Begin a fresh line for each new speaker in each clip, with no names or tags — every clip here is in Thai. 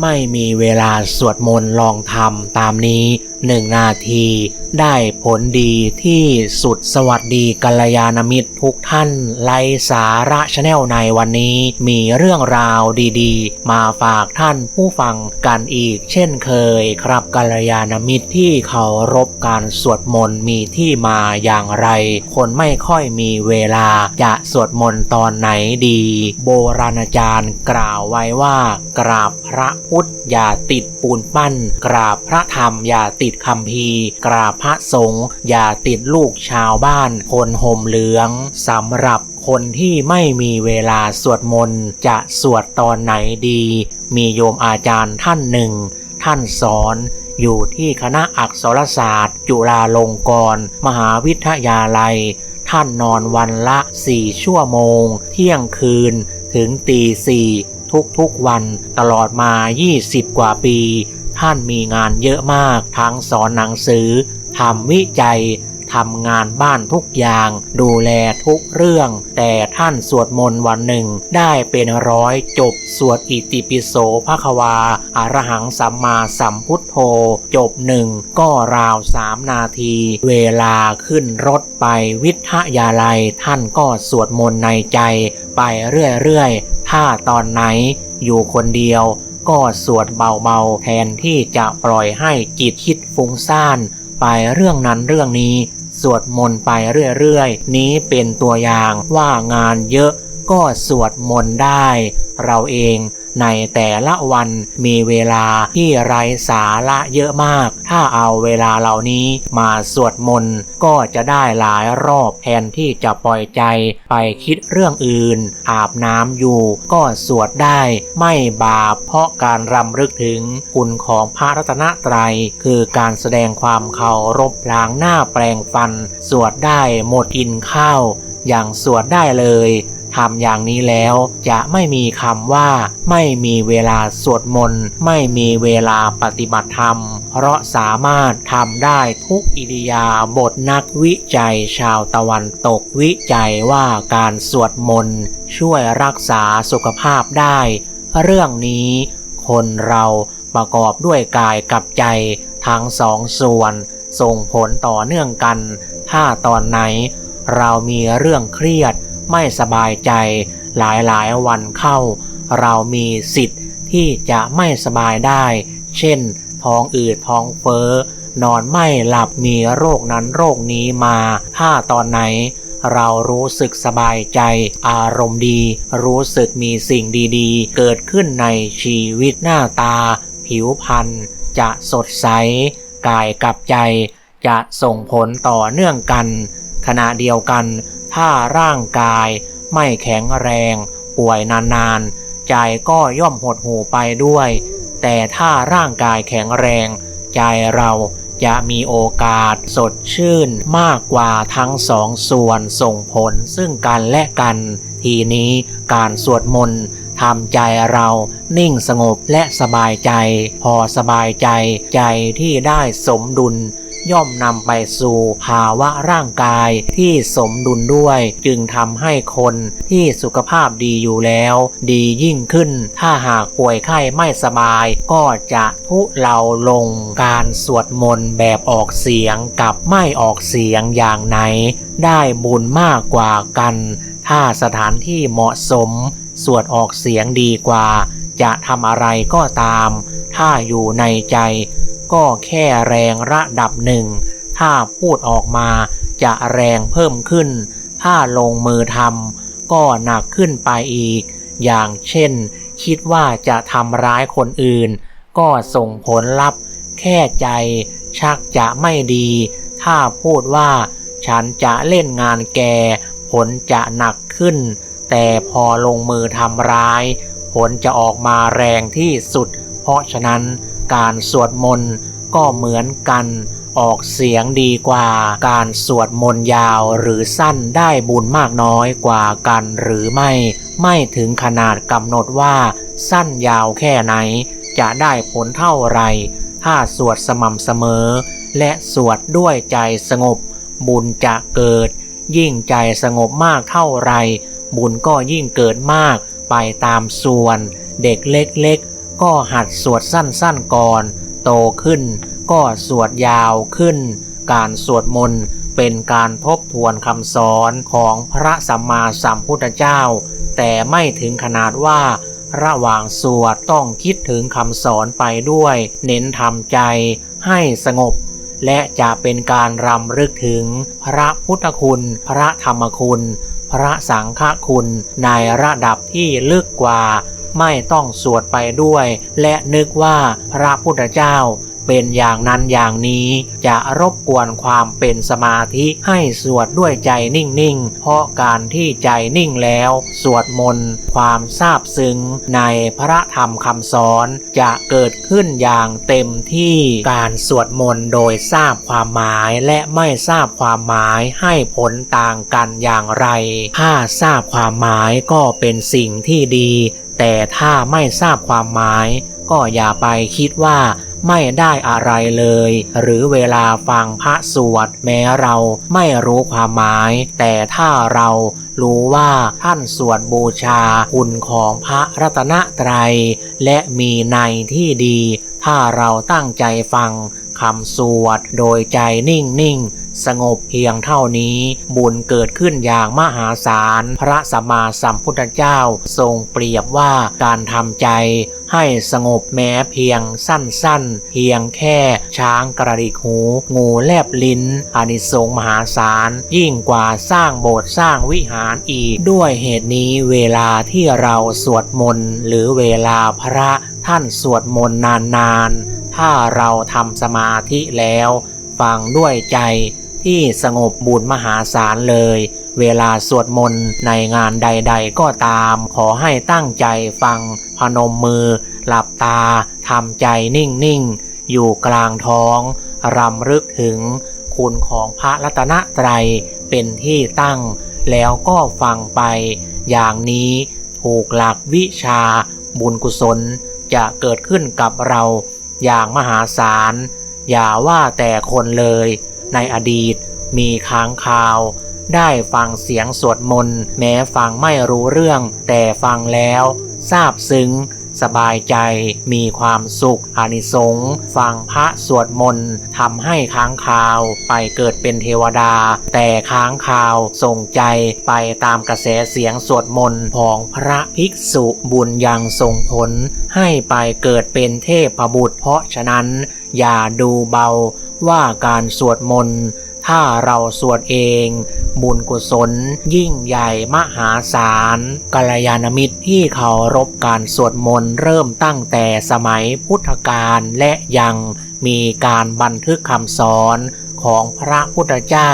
ไม่มีเวลาสวดมนต์ลองทำตามนี้ หนึ่งนาที ได้ผลดีที่สุดสวัสดีกัลยาณมิตรทุกท่านไลสาระชาแนลในวันนี้มีเรื่องราวดีๆ มาฝากท่านผู้ฟังกันอีก เช่นเคยครับกัลยาณมิตรที่เคารพการสวดมนต์มีที่มาอย่างไร คนไม่ค่อยมีเวลาจะสวดมนต์ตอนไหนดี โบราณอาจารย์กล่าวไว้ว่า กราบพระพุทธอย่าติดปูนปั้น กราบพระธรรมอย่าติดคำพีร์กราบพระสงฆ์อย่าติดลูกชาวบ้าน คนห่มเหลืองสำหรับคนที่ไม่มีเวลาสวดมนต์จะสวดตอนไหนดี มีโยมอาจารย์ท่านหนึ่ง ท่านสอนอยู่ที่คณะอักษรศาสตร์ จุฬาลงกรณ์มหาวิทยาลัย ท่านนอนวันละสี่ชั่วโมง เที่ยงคืนถึงตีสี่ทุกๆวันตลอดมา 20 กว่าปี ท่านมีงานเยอะมาก ทั้งสอนหนังสือทำวิจัยทำงานบ้านทุกอย่าง ดูแลทุกเรื่อง แต่ท่านสวดมนต์วันหนึ่ง ได้เป็นร้อยจบ สวดอิติปิโสภควาอารหังสัมมาสัมพุทโธ จบหนึ่งก็ราวสามนาที เวลาขึ้นรถไปวิทยาลัย ท่านก็สวดมนต์ในใจ ไปเรื่อยๆ ถ้าตอนไหนอยู่คนเดียว ก็สวดเบาๆแทนที่จะปล่อยให้จิตคิดฟุ้งซ่านไปเรื่องนั้นเรื่องนี้ สวดมนต์ไปเรื่อยๆ นี้เป็นตัวอย่างว่างานเยอะ ก็สวดมนต์ได้ เราเองในแต่ละวันมีเวลาที่ไร้สาระเยอะมาก ถ้าเอาเวลาเหล่านี้มาสวดมนต์ก็จะได้หลายรอบแทนที่จะปล่อยใจไปคิดเรื่องอื่น อาบน้ำอยู่ ก็สวดได้ไม่บาปเพราะการรำลึกถึงคุณของพระรัตนตรัย คือการแสดงความเคารพล้างหน้าแปลงฟัน สวดได้หมดกินข้าว อย่างสวดได้เลย ทำอย่างนี้แล้วจะไม่มีคำว่า ไม่มีเวลาสวดมนต์ ไม่มีเวลาปฏิบัติธรรม เพราะสามารถทำได้ทุกอิริยาบทนักวิจัยชาวตะวันตกวิจัยว่าการสวดมนต์ช่วยรักษาสุขภาพได้ เรื่องนี้คนเราประกอบด้วยกายกับใจทั้งสองส่วน ส่งผลต่อเนื่องกัน ถ้าตอนไหน เรามีเรื่องเครียด ไม่สบายใจหลายหลายวันเข้า เรามีสิทธิ์ที่จะไม่สบายได้ เช่น ท้องอืดท้องเฟ้อ นอนไม่หลับมีโรคนั้นโรคนี้มา ถ้าตอนไหน เรารู้สึกสบายใจ อารมณ์ดี รู้สึกมีสิ่งดีๆ เกิดขึ้นในชีวิตหน้าตา ผิวพรรณจะสดใส กายกับใจ จะส่งผลต่อเนื่องกัน ขณะเดียวกัน ถ้าร่างกายไม่แข็งแรง ป่วยนานๆ ใจก็ย่อมหดหูไปด้วย แต่ถ้าร่างกายแข็งแรง ใจเราจะมีโอกาสสดชื่นมากกว่าทั้งสองส่วนส่งผลซึ่งกันและกัน ทีนี้การสวดมนต์ทำใจเรานิ่งสงบและสบายใจ พอสบายใจใจที่ได้สมดุล ย่อมนำไปสู่ภาวะร่างกายที่สมดุลด้วย จึงทำให้คนที่สุขภาพดีอยู่แล้ว ดียิ่งขึ้น ถ้าหากป่วยไข้ไม่สบาย ก็จะทุเลาลง การสวดมนต์แบบออกเสียงกับไม่ออกเสียงอย่างไหน ได้บุญมากกว่ากัน ถ้าสถานที่เหมาะสม สวดออกเสียงดีกว่า จะทำอะไรก็ตาม ถ้าอยู่ในใจ ก็แค่แรงระดับหนึ่ง ถ้าพูดออกมาจะแรงเพิ่มขึ้น ถ้าลงมือทำก็หนักขึ้นไปอีก อย่างเช่น คิดว่าจะทำร้ายคนอื่น ก็ส่งผลลัพธ์ แค่ใจ ชักจะไม่ดี ถ้าพูดว่า ฉันจะเล่นงานแก ผลจะหนักขึ้น แต่พอลงมือทำร้าย ผลจะออกมาแรงที่สุด เพราะฉะนั้นการสวดมนต์ก็เหมือนกันออกเสียงดีกว่าการสวดมนต์ยาวหรือสั้นได้บุญมากน้อยกว่ากันหรือไม่ ไม่ถึงขนาดกำหนดว่าสั้นยาวแค่ไหน จะได้ผลเท่าไร ถ้าสวดสม่ำเสมอ และสวดด้วยใจสงบ บุญจะเกิด ยิ่งใจสงบมากเท่าไร บุญก็ยิ่งเกิดมากไปตามส่วน เด็กเล็กๆ ก็หัดสวดสั้นๆก่อน โตขึ้น ก็สวดยาวขึ้น การสวดมนต์เป็นการทบทวนคำสอนของพระสัมมาสัมพุทธเจ้า แต่ไม่ถึงขนาดว่า ระหว่างสวดต้องคิดถึงคำสอนไปด้วย เน้นทำใจให้สงบ และจะเป็นการรำลึกถึงพระพุทธคุณ พระธรรมคุณ พระสังฆคุณในระดับที่ลึกกว่า ไม่ต้องสวดไปด้วย และนึกว่าพระพุทธเจ้า เป็นอย่างนั้นอย่างนี้ จะรบกวนความเป็นสมาธิให้สวดด้วยใจนิ่งๆ เพราะการที่ใจนิ่งแล้ว สวดมนต์ความซาบซึ้งในพระธรรมคำสอนจะเกิดขึ้นอย่างเต็มที่การสวดมนต์โดยทราบความหมายและไม่ทราบความหมายให้ผลต่างกันอย่างไร ถ้าทราบความหมายก็เป็นสิ่งที่ดี แต่ถ้าไม่ทราบความหมาย ก็อย่าไปคิดว่า ไม่ได้อะไรเลย หรือเวลาฟังพระสวดแม้เราไม่รู้ความหมาย แต่ถ้าเรารู้ว่าท่านสวดบูชาคุณของพระรัตนตรัย และมีในที่ดี ถ้าเราตั้งใจฟัง คำสวด โดยใจนิ่งนิ่งสงบเพียงเท่านี้ บุญเกิดขึ้นอย่างมหาศาล พระสัมมาสัมพุทธเจ้าทรงเปรียบว่าการทำใจให้สงบแม้เพียงสั้นๆ เพียงแค่ช้างกระดิกหู งูแลบลิ้นอานิสงส์มหาศาล ยิ่งกว่าสร้างโบสถ์สร้างวิหารอีก ด้วยเหตุนี้เวลาที่เราสวดมนต์หรือเวลาพระท่านสวดมนต์นานๆ ถ้าเราทำสมาธิแล้ว ฟังด้วยใจที่สงบบุญมหาศาลเลย เวลาสวดมนต์ในงานใดๆก็ตาม ขอให้ตั้งใจฟังพนมมือ หลับตาทำใจนิ่งๆ อยู่กลางท้อง รำลึกถึงคุณของพระรัตนตรัยเป็นที่ตั้ง แล้วก็ฟังไป อย่างนี้ถูกหลักวิชาบุญกุศลจะเกิดขึ้นกับเรา อย่างมหาศาล อย่าว่าแต่คนเลย ในอดีตมีค้างคาว ได้ฟังเสียงสวดมนต์แม้ฟังไม่รู้เรื่อง แต่ฟังแล้ว ทราบซึ้ง สบายใจ มีความสุข อานิสงส์ฟังพระสวดมนต์ทำให้ค้างคาว ไปเกิดเป็นเทวดา แต่ค้างคาวส่งใจไปตามกระแสเสียงสวดมนต์ของพระภิกษุบุญยังส่งผล ให้ไปเกิดเป็นเทพบุตรเพราะฉะนั้น อย่าดูเบาว่าการสวดมนต์ ถ้าเราสวดเอง บุญกุศล ยิ่งใหญ่มหาศาลกัลยาณมิตรที่เคารพการสวดมนต์เริ่มตั้งแต่สมัยพุทธกาลและยังมีการบันทึกคำสอนของพระพุทธเจ้า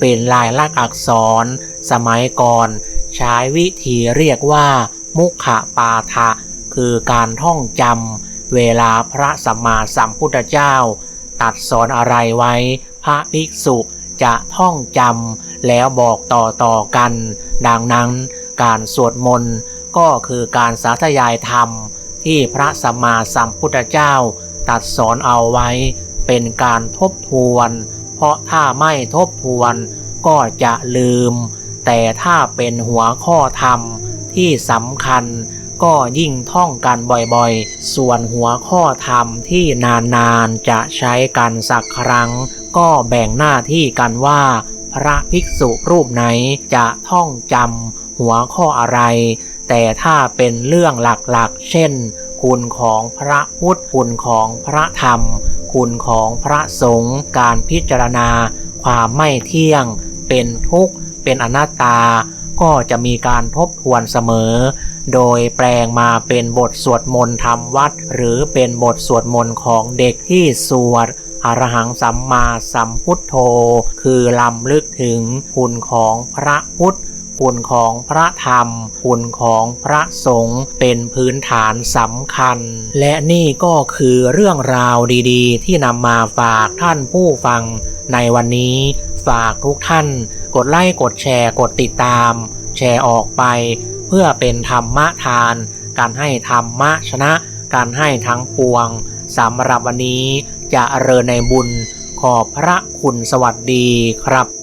เป็นลายลักษณ์อักษร สมัยก่อนใช้วิธีเรียกว่า มุขปาทะ คือการท่องจำเวลาพระสัมมาสัมพุทธเจ้า ตัดสอนอะไรไว้ พระภิกษุจะท่องจำแล้วบอกต่อต่อๆกัน ดังนั้นการสวดมนต์ก็คือการสาธยายธรรม ที่พระสัมมาสัมพุทธเจ้าตัดสอนเอาไว้ เป็นการทบทวน เพราะถ้าไม่ทบทวนก็จะลืม แต่ถ้าเป็นหัวข้อธรรมที่สำคัญก็ยิ่งท่องกันบ่อยๆ ส่วนหัวข้อธรรมที่นานๆ จะใช้กันสักครั้ง ก็แบ่งหน้าที่กันว่า พระภิกษุรูปไหนจะท่องจำหัวข้ออะไร แต่ถ้าเป็นเรื่องหลักๆ เช่น คุณของพระพุทธคุณของพระธรรม คุณของพระสงฆ์การพิจารณา ความไม่เที่ยง เป็นทุกข์ เป็นอนัตตา ก็จะมีการทบทวนเสมอ โดยแปลงมาเป็นบทสวดมนต์ทำวัด หรือเป็นบทสวดมนต์ของเด็กที่สวดอรหังสัมมาสัมพุทโธ คือลำลึกถึงคุณของพระพุทธ คุณของพระธรรม คุณของพระสงฆ์เป็นพื้นฐานสำคัญ และนี่ก็คือเรื่องราวดีๆ ที่นำมาฝากท่านผู้ฟัง ในวันนี้ฝากทุกท่าน กดไลค์กดแชร์กดติดตาม แชร์ออกไป เพื่อเป็นธรรมะทาน การให้ธรรมะชนะ การให้ทั้งปวงสำหรับวันนี้จะเริญในบุญขอบพระคุณสวัสดีครับ